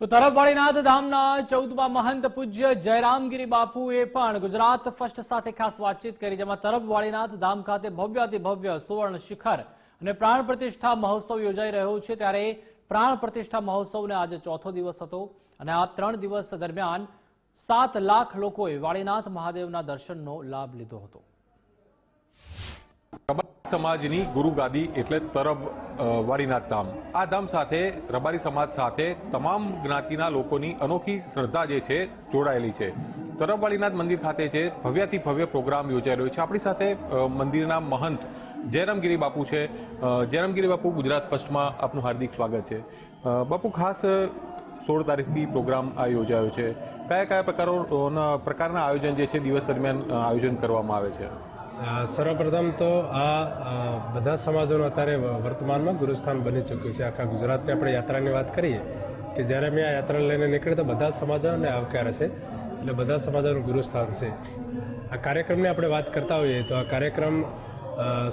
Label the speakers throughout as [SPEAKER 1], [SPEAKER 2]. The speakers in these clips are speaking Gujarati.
[SPEAKER 1] તો તરફવાળીનાથ ધામના ચૌદમાં મહંત પૂજ્ય જયરામગીરી બાપુએ પણ ગુજરાત ફર્સ્ટ સાથે ખાસ વાતચીત કરી, જેમાં તરફવાળીનાથ ધામ ખાતે ભવ્યાતિ ભવ્ય સુવર્ણ શિખર અને પ્રાણ પ્રતિષ્ઠા મહોત્સવ યોજાઈ રહ્યો છે. ત્યારે પ્રાણ પ્રતિષ્ઠા મહોત્સવને આજે ચોથો દિવસ હતો અને આ ત્રણ દિવસ દરમિયાન સાત લાખ લોકોએ વાળીનાથ મહાદેવના દર્શનનો લાભ લીધો હતો.
[SPEAKER 2] સમાજની ગુરુ ગાદી એટલે તરબ વાળીનાથ ધામ. આ ધામ સાથે, રબારી સમાજ સાથે તમામ જ્ઞાતિના લોકોની અનોખી શ્રદ્ધા જે છે, જોડાયેલી છે. તરબ વાડીનાથ મંદિર ખાતે છે ભવ્યાથી ભવ્ય પ્રોગ્રામ યોજાયેલો છે, આપણી સાથે મંદિરના મહંત જયરામગીરી બાપુ છે. જયરામગીરી બાપુ, ગુજરાત ફર્સ્ટમાં આપનું હાર્દિક સ્વાગત છે. બાપુ, ખાસ સોળ તારીખથી પ્રોગ્રામ આ યોજાયો છે. કયા કયા પ્રકારો પ્રકારના આયોજન જે છે, દિવસ દરમિયાન આયોજન કરવામાં આવે છે?
[SPEAKER 3] સર્વપ્રથમ તો આ બધા સમાજોનું અત્યારે વર્તમાનમાં ગુરુસ્થાન બની ચૂક્યું છે. આખા ગુજરાતની આપણે યાત્રાની વાત કરીએ કે જ્યારે મેં આ યાત્રા લઈને નીકળી તો બધા સમાજોને આવકારે છે એટલે બધા સમાજોનું ગુરુસ્થાન છે. આ કાર્યક્રમની આપણે વાત કરતા હોઈએ તો આ કાર્યક્રમ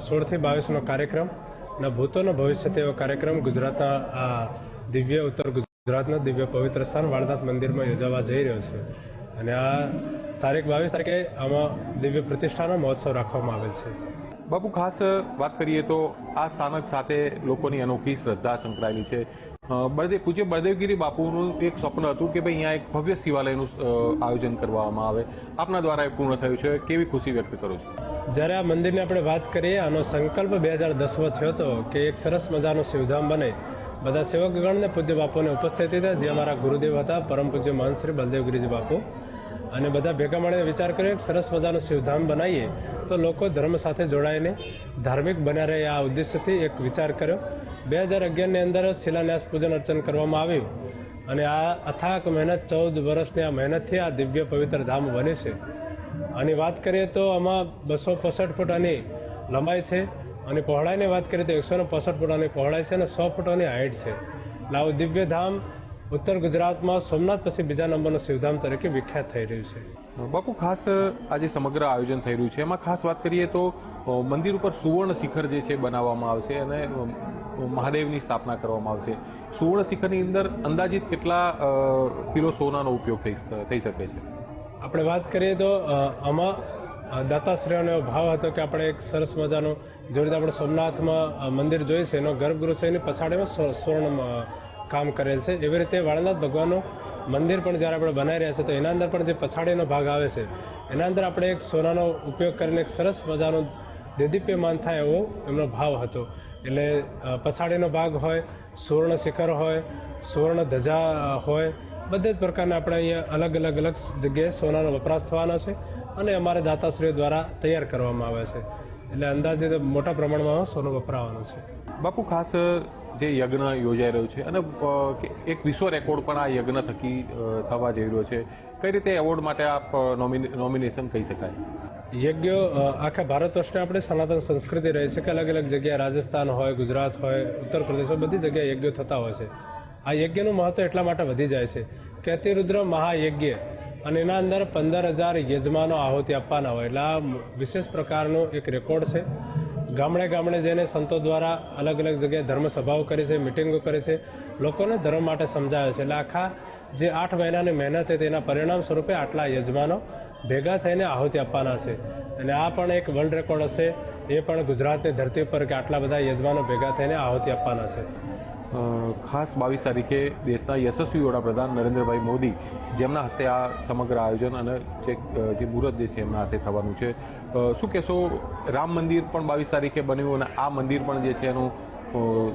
[SPEAKER 3] સોળથી બાવીસનો કાર્યક્રમ અને ભૂતોનો ભવિષ્ય તેવો કાર્યક્રમ ગુજરાતના, આ દિવ્ય ઉત્તર ગુજરાતના દિવ્ય પવિત્ર સ્થાન વાળનાથ મંદિરમાં યોજાવા જઈ રહ્યો છે. અને આ તારીખ બાવીસ તારીખે આમાં દિવ્ય પ્રતિષ્ઠાનો મહોત્સવ રાખવામાં આવેલ છે.
[SPEAKER 2] બાપુ ખાસ વાત કરીએ તો આ સ્થાનક સાથે લોકોની અનોખી શ્રદ્ધા સંકળાયેલી છે. બળદેવ પૂજ્ય બળદેવગીરી બાપુનું એક સ્વપ્ન હતું કે ભાઈ અહીંયા એક ભવ્ય શિવાલયનું આયોજન કરવામાં આવે. આપના દ્વારા એ પૂર્ણ થયું છે. કેવી ખુશી વ્યક્ત કરો છો?
[SPEAKER 3] જ્યારે આ મંદિરની આપણે વાત કરીએ આનો સંકલ્પ બે હજાર દસમાં થયો હતો કે એક સરસ મજાનું શિવધામ બને. બધા સેવકગણને પૂજ્ય બાપુને ઉપસ્થિત હતા જે અમારા ગુરુદેવ હતા, પરમ પૂજ્ય માન શ્રી બલદેવ ગિરિજી બાપુ. અને બધા ભેગા મળીને વિચાર કર્યો, એક સરસ મજાનું શિવધામ બનાવીએ. તો લોકો ધર્મ સાથે જોડાઈને ધાર્મિક બન્યા રહે આ ઉદ્દેશ્યથી એક વિચાર કર્યો. બે હજાર અગિયારની અંદર શિલાન્યાસ પૂજન અર્ચન કરવામાં આવ્યું. અને આ અથાક મહેનત, ચૌદ વર્ષની આ મહેનતથી આ દિવ્ય પવિત્ર ધામ બને છે. આની વાત કરીએ તો આમાં બસો પસઠ ફૂટ આની લંબાઈ છે. અને પહોળાઈની વાત કરીએ તો એકસો ને પસઠ ફૂટની પહોળાઈ છે અને સો ફૂટોની હાઇટ છે. લાવ દિવ્યધામ દિવ્ય ધામ ઉત્તર ગુજરાતમાં સોમનાથ પછી બીજા નંબરનું શિવધામ તરીકે વિખ્યાત થઈ રહ્યું છે.
[SPEAKER 2] બાપુ ખાસ આજે સમગ્ર આયોજન થઈ રહ્યું છે. એમાં ખાસ વાત કરીએ તો મંદિર ઉપર સુવર્ણ શિખર જે છે બનાવવામાં આવશે અને મહાદેવની સ્થાપના કરવામાં આવશે. સુવર્ણ શિખરની અંદર અંદાજિત કેટલા કિલો સોનાનો ઉપયોગ થઈ થઈ શકે છે?
[SPEAKER 3] આપણે વાત કરીએ તો આમાં એવો ભાવ હતો કે આપણે એક સરસ મજાનું, જેવી રીતે આપણે સોમનાથમાં મંદિર જોઈએ છે, એનો ગર્ભગૃહ છે, એની પછાડીમાં સ્વર્ણ કામ કરેલ છે. એવી રીતે વાળનાથ ભગવાનનું મંદિર પણ જ્યારે આપણે બનાવી રહ્યા છે, તો એના અંદર પણ જે પછાડીનો ભાગ આવે છે, એના અંદર આપણે એક સોનાનો ઉપયોગ કરીને એક સરસ મજાનો દેદીપ્યમાન થાય એવો એમનો ભાવ હતો. એટલે પછાડીનો ભાગ હોય, સુવર્ણ શિખર હોય, સુવર્ણ ધજા હોય, બધા જ પ્રકારના આપણે અહીંયા અલગ અલગ અલગ જગ્યાએ સોનાનો વપરાશ થવાનો છે. અને અમારે દાતાશ્રીઓ દ્વારા તૈયાર કરવામાં આવે છે. એટલે અંદાજે મોટા પ્રમાણમાં સોનું વપરાવાનું છે.
[SPEAKER 2] બાપુ ખાસ જે યજ્ઞ યોજાઈ રહ્યો છે અને એક વિશ્વ રેકોર્ડ પણ આ યજ્ઞ થકી થવા જઈ રહ્યો છે. કઈ રીતે એવોર્ડ માટે આપ નોમિને- નોમિનેશન કહી શકાય?
[SPEAKER 3] યજ્ઞો આખા ભારત વર્ષને આપણે સનાતન સંસ્કૃતિ રહે છે કે અલગ અલગ જગ્યાએ રાજસ્થાન હોય ગુજરાત હોય ઉત્તર પ્રદેશ હોય બધી જગ્યાએ યજ્ઞો થતા હોય છે. આ યજ્ઞનું મહત્વ એટલા માટે વધી જાય છે કે અતિરુદ્ર મહાયજ્ઞ અને એના અંદર પંદર હજાર યજમાનો આહુતિ આપવાના હોય. એટલે આ વિશેષ પ્રકારનો એક રેકોર્ડ છે. ગામડે ગામડે જઈને સંતો દ્વારા અલગ અલગ જગ્યાએ ધર્મ સભાઓ કરે છે, મિટિંગો કરે છે. લોકોને ધર્મ માટે સમજાવે છે. એટલે આખા જે આઠ મહિનાની મહેનત હતી તેના પરિણામ સ્વરૂપે આટલા યજમાનો ભેગા થઈને આહુતિ આપવાના છે. અને આ પણ એક વર્લ્ડ રેકોર્ડ હશે. એ પણ ગુજરાતની ધરતી ઉપર કે આટલા બધા યજમાનો ભેગા થઈને આહુતિ આપવાના છે.
[SPEAKER 2] ખાસ બાવીસ તારીખે દેશના યશસ્વી વડાપ્રધાન નરેન્દ્રભાઈ મોદી જેમના હસ્તે આ સમગ્ર આયોજન અને જે જે મુહૂર્ત જે છે એમના હાથે થવાનું છે. શું કહેશો, રામ મંદિર પણ બાવીસ તારીખે બન્યું અને આ મંદિર પણ જે છે એનું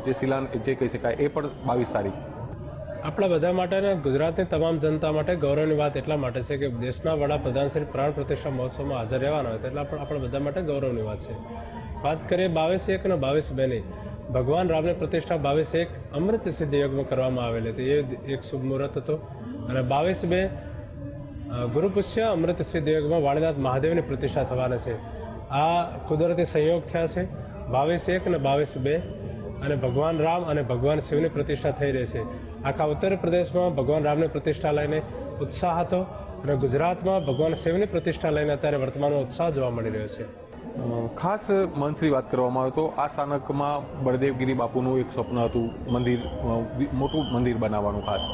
[SPEAKER 2] જે શિલાન, જે કહી શકાય, એ પણ બાવીસ તારીખ.
[SPEAKER 3] આપણા બધા માટે અને ગુજરાતની તમામ જનતા માટે ગૌરવની વાત એટલા માટે છે કે દેશના વડાપ્રધાન શ્રી પ્રાણ પ્રતિષ્ઠા મહોત્સવમાં હાજર રહેવાના હોય એટલા આપણા આપણા બધા માટે ગૌરવની વાત છે. વાત કરીએ બાવીસ એક અને બાવીસ બેની. ભગવાન રામની પ્રતિષ્ઠા બાવીસ એક અમૃત સિદ્ધ યુગમાં કરવામાં આવેલી હતી. એ એક શુભ મુહૂર્ત હતો. અને બાવીસ બે ગુરુપુષ્ય અમૃત સિદ્ધ યજ્ઞમાં વાળીનાથ મહાદેવની પ્રતિષ્ઠા થવાના છે. આ કુદરતી સંયોગ થયા છે. બાવીસ એક અને બાવીસ બે અને ભગવાન રામ અને ભગવાન શિવની પ્રતિષ્ઠા થઈ રહી છે. આખા ઉત્તર પ્રદેશમાં ભગવાન રામની પ્રતિષ્ઠા લઈને ઉત્સાહ હતો અને ગુજરાતમાં ભગવાન શિવની પ્રતિષ્ઠા લઈને અત્યારે વર્તમાનમાં ઉત્સાહ જોવા મળી રહ્યો છે.
[SPEAKER 2] ખાસ મનસરી વાત કરવામાં આવે તો આ સ્થાનકમાં બળદેવગીરી બાપુનું એક સ્વપ્ન હતું મંદિર મોટું મંદિર બનાવવાનું ખાસ.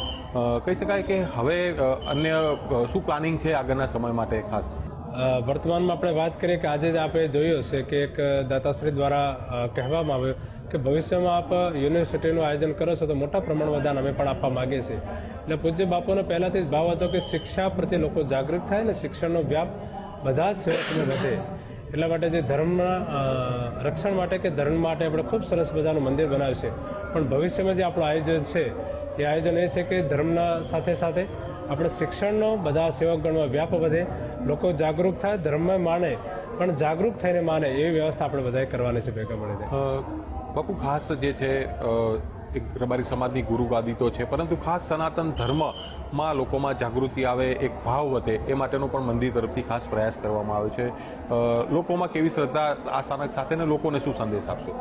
[SPEAKER 2] કહી શકાય કે હવે અન્ય શું પ્લાનિંગ છે આગળના સમય માટે ખાસ?
[SPEAKER 3] વર્તમાનમાં આપણે વાત કરીએ કે આજે જ આપણે જોયું હશે કે એક દાતાશ્રી દ્વારા કહેવામાં આવ્યું કે ભવિષ્યમાં આપ યુનિવર્સિટીનું આયોજન કરો છો તો મોટા પ્રમાણમાં દાન અમે પણ આપવા માગીએ છીએ. એટલે પૂજ્ય બાપુનો પહેલાંથી જ ભાવ હતો કે શિક્ષા પ્રત્યે લોકો જાગૃત થાય અને શિક્ષણનો વ્યાપ બધા જ સેવકોને વધે. એટલા માટે જે ધર્મના રક્ષણ માટે કે ધર્મ માટે આપણે ખૂબ સરસ મજાનું મંદિર બનાવ્યું છે. પણ ભવિષ્યમાં જે આપણું આયોજન છે, એ આયોજન એ છે કે ધર્મના સાથે સાથે આપણે શિક્ષણનો બધા સેવકગણમાં વ્યાપ વધે, લોકો જાગૃત થાય ધર્મમાં માને, પણ જાગૃત થઈને માને એવી વ્યવસ્થા આપણે બધાએ કરવાની છે ભેગા મળીને.
[SPEAKER 2] બાપુ ખાસ જે છે એક રબારી સમાજની ગુરુગાદી તો છે, પરંતુ ખાસ સનાતન ધર્મમાં લોકોમાં જાગૃતિ આવે, એક ભાવ વધે, એ માટેનો પણ મંદિર તરફથી ખાસ પ્રયાસ કરવામાં આવ્યો છે. લોકોમાં કેવી શ્રદ્ધા આ સ્થાનક સાથે ને લોકોને શું સંદેશ આપશો?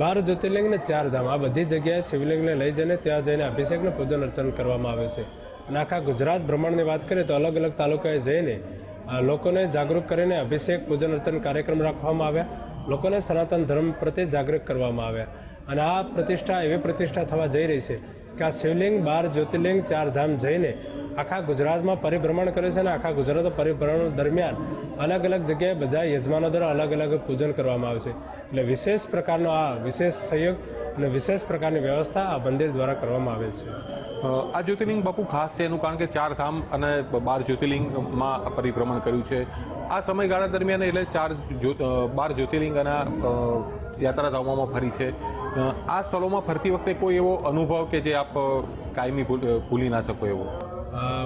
[SPEAKER 3] બાર જ્યોતિર્લિંગ ને ચાર ધામ, આ બધી જગ્યાએ શિવલિંગને લઈ જઈને ત્યાં જઈને અભિષેકને પૂજન અર્ચન કરવામાં આવે છે. અને આખા ગુજરાત ભ્રમણની વાત કરીએ તો અલગ અલગ તાલુકાએ જઈને લોકોને જાગૃત કરીને અભિષેક, પૂજન અર્ચન કાર્યક્રમ રાખવામાં આવ્યા. લોકોને સનાતન ધર્મ પ્રત્યે જાગૃત કરવામાં આવ્યા. અને આ પ્રતિષ્ઠા એવી પ્રતિષ્ઠા થવા જઈ રહી છે કે આ શિવલિંગ, બાર જ્યોતિર્લિંગ, ચાર ધામ જઈને આખા ગુજરાતમાં પરિભ્રમણ કરે છે અને આખા ગુજરાત પરિભ્રમણ દરમિયાન અલગ અલગ જગ્યાએ બધા યજમાનો દ્વારા અલગ અલગ પૂજન કરવામાં આવે છે. એટલે વિશેષ પ્રકારનો આ વિશેષ સહયોગ અને વિશેષ પ્રકારની વ્યવસ્થા આ મંદિર દ્વારા કરવામાં આવે છે.
[SPEAKER 2] આ જ્યોતિર્લિંગ બાપુ ખાસ છે એનું કારણ કે ચાર ધામ અને બાર જ્યોતિર્લિંગમાં પરિભ્રમણ કર્યું છે. આ સમયગાળા દરમિયાન એટલે ચાર બાર જ્યોતિર્લિંગ અને યાત્રાધામોમાં ફરી છે. આ સ્થળોમાં ફરતી વખતે કોઈ એવો અનુભવ કે જે આપ કાયમી ભૂલ- ના શકો એવો?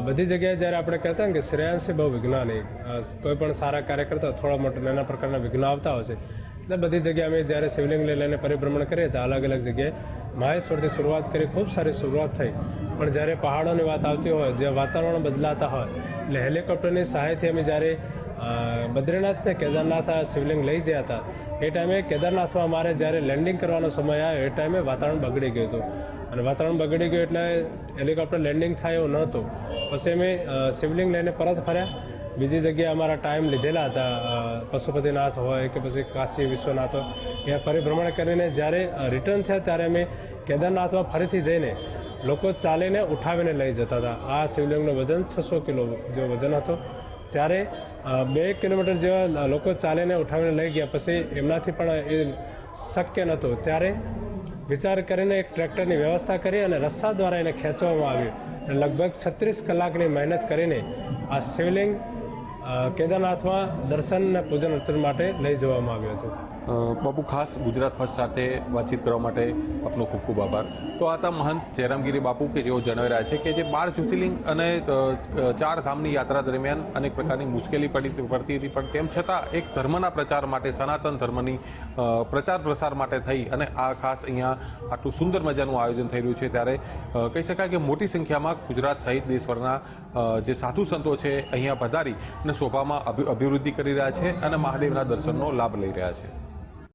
[SPEAKER 3] બધી જગ્યાએ જ્યારે આપણે કહેતા ને કે શ્રેયાંશી બહુ વિજ્ઞાની. અ, કોઈ પણ સારા કાર્ય કરતા થોડા મોટા નાના પ્રકારના વિઘ્ન આવતા હોય છે. એટલે બધી જગ્યાએ અમે જ્યારે શિવલિંગને લઈને પરિભ્રમણ કરીએ તો અલગ અલગ જગ્યાએ મહેશ્વરથી શરૂઆત કરી ખૂબ સારી શરૂઆત થઈ. પણ જ્યારે પહાડોની વાત આવતી હોય જે વાતાવરણ બદલાતા હોય એટલે હેલિકોપ્ટરની સહાયથી અમે જ્યારે બદ્રીનાથ ને કેદારનાથ આ શિવલિંગ લઈ ગયા હતા. એ ટાઈમે કેદારનાથમાં અમારે જ્યારે લેન્ડિંગ કરવાનો સમય આવ્યો, એ ટાઈમે વાતાવરણ બગડી ગયું હતું. અને વાતાવરણ બગડી ગયું એટલે હેલિકોપ્ટર લેન્ડિંગ થાય એવું નહોતું. પછી અમે શિવલિંગ લઈને પરત ફર્યા. બીજી જગ્યાએ અમારા ટાઈમ લીધેલા હતા પશુપતિનાથ હોય કે પછી કાશી વિશ્વનાથ હોય, ત્યાં પરિભ્રમણ કરીને જ્યારે રિટર્ન થયા ત્યારે અમે કેદારનાથમાં ફરીથી જઈને લોકો ચાલીને ઉઠાવીને લઈ જતા હતા. આ શિવલિંગનું વજન છસો કિલો જેવો વજન હતો. ત્યારે બે કિલોમીટર જેવા લોકો ચાલીને ઉઠાવીને લઈ ગયા. પછી એમનાથી પણ એ શક્ય નહોતું. ત્યારે વિચાર કરીને એક ટ્રેક્ટરની વ્યવસ્થા કરી અને રસ્સા દ્વારા એને ખેંચવામાં આવ્યું. લગભગ છત્રીસ કલાકની મહેનત કરીને આ શિવલિંગ કેદારનાથમાં દર્શન અને પૂજન અર્ચન માટે લઈ જવામાં આવ્યો હતો.
[SPEAKER 2] બાપુ, ખાસ ગુજરાત ફર્સ્ટ સાથે વાતચીત કરવા માટે આપનો ખૂબ ખૂબ આભાર. તો આ હતા મહંત જયરામગીરી બાપુ કે જેઓ જણાવી રહ્યા છે કે જે બાર જ્યોતિર્લિંગ અને ચાર ધામની યાત્રા દરમિયાન અનેક પ્રકારની મુશ્કેલી પડી પડતી હતી. પણ તેમ છતાં એક ધર્મના પ્રચાર માટે, સનાતન ધર્મની પ્રચાર પ્રસાર માટે થઈ અને આ ખાસ અહીંયા આટલું સુંદર મજાનું આયોજન થઈ રહ્યું છે ત્યારે કહી શકાય કે મોટી સંખ્યામાં ગુજરાત સહિત દેશભરના જે સાધુ સંતો છે, અહીંયા પધારી અને શોભામાં અભિ- અભિવૃદ્ધિ કરી રહ્યા છે અને મહાદેવના દર્શનનો લાભ લઈ રહ્યા છે.